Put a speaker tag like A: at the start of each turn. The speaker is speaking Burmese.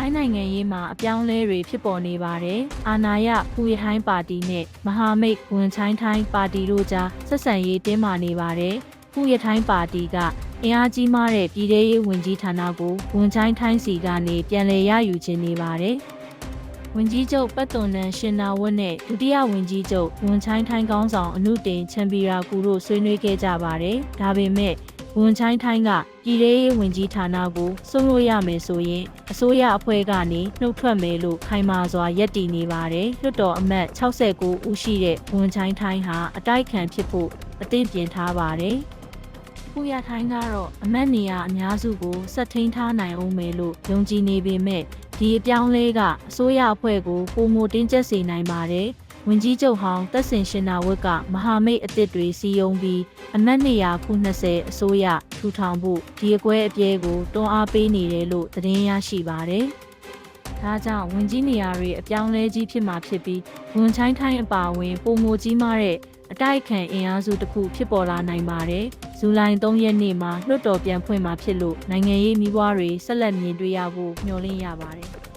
A: ထိုင်းနိုင်ငံရေးမှာအပြောင်းအလဲတွေဖြစ်ပေါ်နေပါတယ်။အာဏာရဖူရဟိုင်းပါတီနဲ့မဟာမိတ်ဝန်ချိုင်းထိုင်းပါတီတို့ကြားဆက်ဆံရေးတင်းမာနေပါတယ်။ဖူရထိုင်းပါတီကအင်အားကြီးမားတဲ့ပြည်ထရေးဝန်ကြီးဌာနကိုဝန်ချိုင်းထိုင်းစီကနေပြန်လည်ရယူခြင်းနေပါတယ်။ဝန်ကြီးချုပ်ပတ်သွန်နန်ရှင်နာဝတ်နဲ့ဒုတိယဝန်ကြီးချုပ်ဝန်ချိုင်းထိုင်းကောင်းဆောင်အနုတင်ချန်ပီရာကူတို့ဆွေးနွေးခဲ့ကြပါတယ်။ဒါပေမဲ့ ဝန်ချိုင်းထိုင်းကပြည်ထရေးဝန်ကြီးဌာနကိုဆုံးလို့ရမယ်ဆိုရင်အစိုးရအဖွဲ့ကနေနှုတ်ထွက်မယ်လို့ခိုင်မာစွာယက်တည်နေပါတယ်။လွှတ်တော်အမတ်69ဦးရှိတဲ့ဝန်ချိုင်းထိုင်းဟာအတိုက်ခံဖြစ်ဖို့အသင့်ပြင်ထားပါတယ်။ပူရထိုင်းကတော့အမတ်နေရာအများစုကိုဆက်ထိန်ထားနိုင်အောင်မယ်လို့ယုံကြည်နေပေမဲ့ဒီအပြောင်းလဲကအစိုးရအဖွဲ့ကိုပုံမတင်းကျပ်စေနိုင်ပါတယ်။ ဝင်ကြီးချုပ်ဟောင်းတက်ဆင်ရှင်နာဝတ်ကမဟာမိတ်အသစ်တွေစီယုံပြီးအမတ်နေရာခု20အစိုးရထူထောင်ဖို့ဒီအကွဲအပြဲကိုတွန်းအားပေးနေတယ်လို့သတင်းရရှိပါတယ်။ဒါကြောင့်ဝင်ကြီးနေရာတွေအပြောင်းလဲကြီးဖြစ်မှာဖြစ်ပြီးဝန်ချိုင်းထိုင်းအပါအဝင်ပုံမကြီးမားတဲ့အတိုက်အခံအင်အားစုတစ်ခုဖြစ်ပေါ်လာနိုင်ပါတယ်။ဇူလိုင်3ရက်နေ့မှာလွှတ်တော်ပြန်ဖွင့်မှာဖြစ်လို့နိုင်ငံရေးမိဘတွေဆက်လက်မြင်တွေ့ရဖို့မျှော်လင့်ရပါတယ်။